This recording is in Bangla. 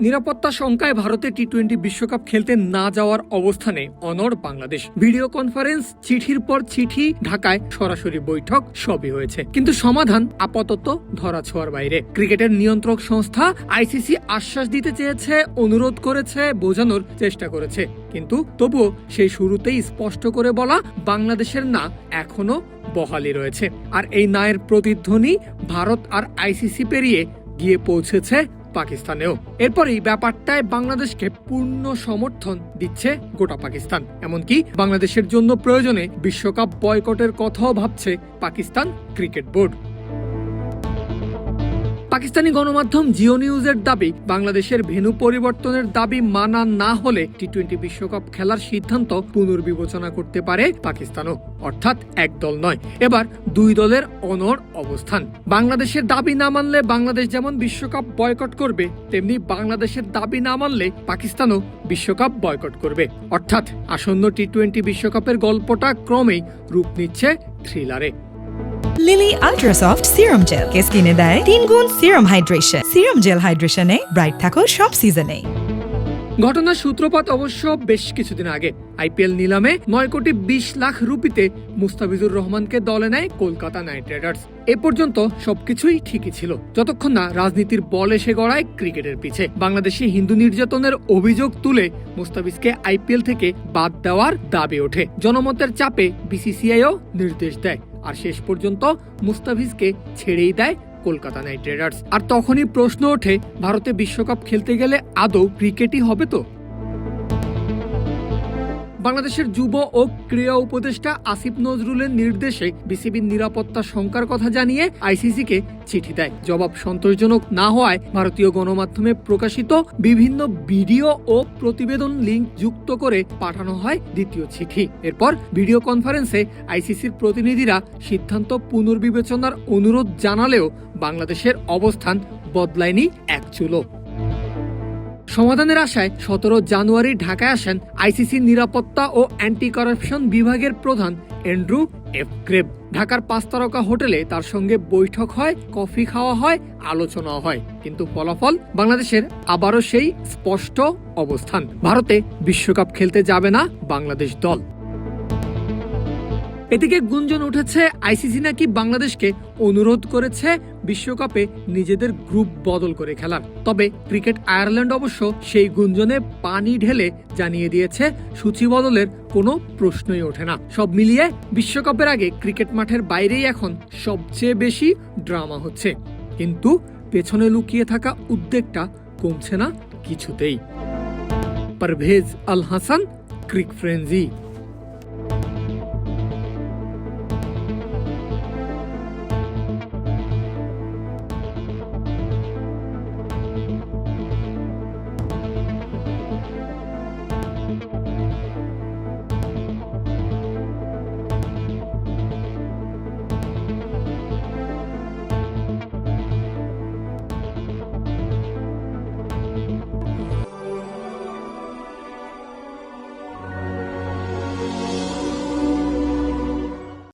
নিরাপত্তা শঙ্কায় ভারতে টি টোয়েন্টি বিশ্বকাপ খেলতে না যাওয়ার অবস্থানে অনড় বাংলাদেশ। ভিডিও কনফারেন্স, চিঠির পর চিঠি, ঢাকায় সরাসরি বৈঠক, সবই হয়েছে। কিন্তু সমাধান আপাতত ধরা ছোঁয়ার বাইরে। ক্রিকেটের নিয়ন্ত্রক সংস্থা আইসিসি আশ্বাস দিতে চেয়েছে, অনুরোধ করেছে, বোঝানোর চেষ্টা করেছে। কিন্তু তবুও সেই শুরুতেই স্পষ্ট করে বলা বাংলাদেশের না এখনও বহালি রয়েছে। আর এই নায়ের প্রতিধ্বনি ভারত আর আইসিসি পেরিয়ে গিয়ে পৌঁছেছে পাকিস্তানেও। এরপরই ব্যাপারটায় বাংলাদেশকে পূর্ণ সমর্থন দিচ্ছে গোটা পাকিস্তান। এমনকি বাংলাদেশের জন্য প্রয়োজনে বিশ্বকাপ বয়কটের কথাও ভাবছে পাকিস্তান ক্রিকেট বোর্ড। পাকিস্তানি গণমাধ্যম জিও নিউজের দাবি, বাংলাদেশের ভেন্যু পরিবর্তনের দাবি মানা না হলে টি টোয়েন্টি বিশ্বকাপ খেলার সিদ্ধান্ত পুনর্বিবেচনা করতে পারে পাকিস্তানও। অর্থাৎ এক দল নয়। এবার দুই দলের অনর অবস্থান। বাংলাদেশের দাবি না মানলে বাংলাদেশ যেমন বিশ্বকাপ বয়কট করবে, তেমনি বাংলাদেশের দাবি না মানলে পাকিস্তানও বিশ্বকাপ বয়কট করবে। অর্থাৎ আসন্ন টি টোয়েন্টি বিশ্বকাপের গল্পটা ক্রমেই রূপ নিচ্ছে থ্রিলারে। লিলি আল্ট্রাসফট সিরাম জেল কে স্কিনে দেয় তিন গুণ সিরাম হাইড্রেশন সিরাম জেল হাইড্রেশনে ব্রাইট থাকো সব সিজনে ঘটনার সূত্রপাত অবশ্য বেশ কিছুদিন আগে। আইপিএল নিলামে নয় কোটি বিশ লাখ রুপিতে মুস্তাফিজুর রহমানকে দলে নেয় কলকাতা নাইট রাইডার্স। এ পর্যন্ত সবকিছুই ঠিকই ছিল। যতক্ষণ না রাজনীতির বল এসে গড়ায় ক্রিকেটের পিছে। বাংলাদেশে হিন্দু নির্যাতনের অভিযোগ তুলে মুস্তাফিজকে আইপিএল থেকে বাদ দেওয়ার দাবি ওঠে। জনমতের চাপে বিসিসিআইও নির্দেশ দেয়। আর শেষ পর্যন্ত মুস্তাফিজকে ছেড়েই দেয় কলকাতা নাইট রাইডার্স। আর তখনই প্রশ্ন ওঠে, ভারতে বিশ্বকাপ খেলতে গেলে আদৌ ক্রিকেটই হবে তো? বাংলাদেশের যুব ও ক্রীড়া উপদেষ্টা আসিফ নজরুলের নির্দেশে বিসিবির নিরাপত্তা শঙ্কার কথা জানিয়ে আইসিসিকে চিঠি দেয়। জবাব সন্তোষজনক না হওয়ায় ভারতীয় গণমাধ্যমে প্রকাশিত বিভিন্ন ভিডিও ও প্রতিবেদন লিঙ্ক যুক্ত করে পাঠানো হয় দ্বিতীয় চিঠি। এরপর ভিডিও কনফারেন্সে আইসিসির প্রতিনিধিরা সিদ্ধান্ত পুনর্বিবেচনার অনুরোধ জানালেও বাংলাদেশের অবস্থান বদলায়নি এক চুলো সমাধানের আশায় সতেরো জানুয়ারি ঢাকায় আসেন আইসিসির নিরাপত্তা ও অ্যান্টি কারাপশন বিভাগের প্রধান অ্যান্ড্রু এফ গ্রেব ঢাকার পাঁচ তারকা হোটেলে তার সঙ্গে বৈঠক হয়, কফি খাওয়া হয় আলোচনা হয়। কিন্তু ফলাফল? বাংলাদেশের আবারও সেই স্পষ্ট অবস্থান। ভারতে বিশ্বকাপ খেলতে যাবে না বাংলাদেশ দল। এদিকে গুঞ্জন উঠেছে, আইসিসি নাকি বাংলাদেশকে অনুরোধ করেছে বিশ্বকাপে নিজেদের গ্রুপ বদল করে খেলার তবে ক্রিকেট আয়ারল্যান্ড অবশ্য সেই গুঞ্জনে পানি ঢেলে জানিয়ে দিয়েছে, সূচি বদলের কোনো প্রশ্নই ওঠে না। সব মিলিয়ে বিশ্বকাপের আগে ক্রিকেট মাঠের বাইরেই এখন সবচেয়ে বেশি ড্রামা হচ্ছে। কিন্তু পেছনে লুকিয়ে থাকা উদ্বেগটা কমছে না কিছুতেই। Parvez Al Hasan, crick frenzy.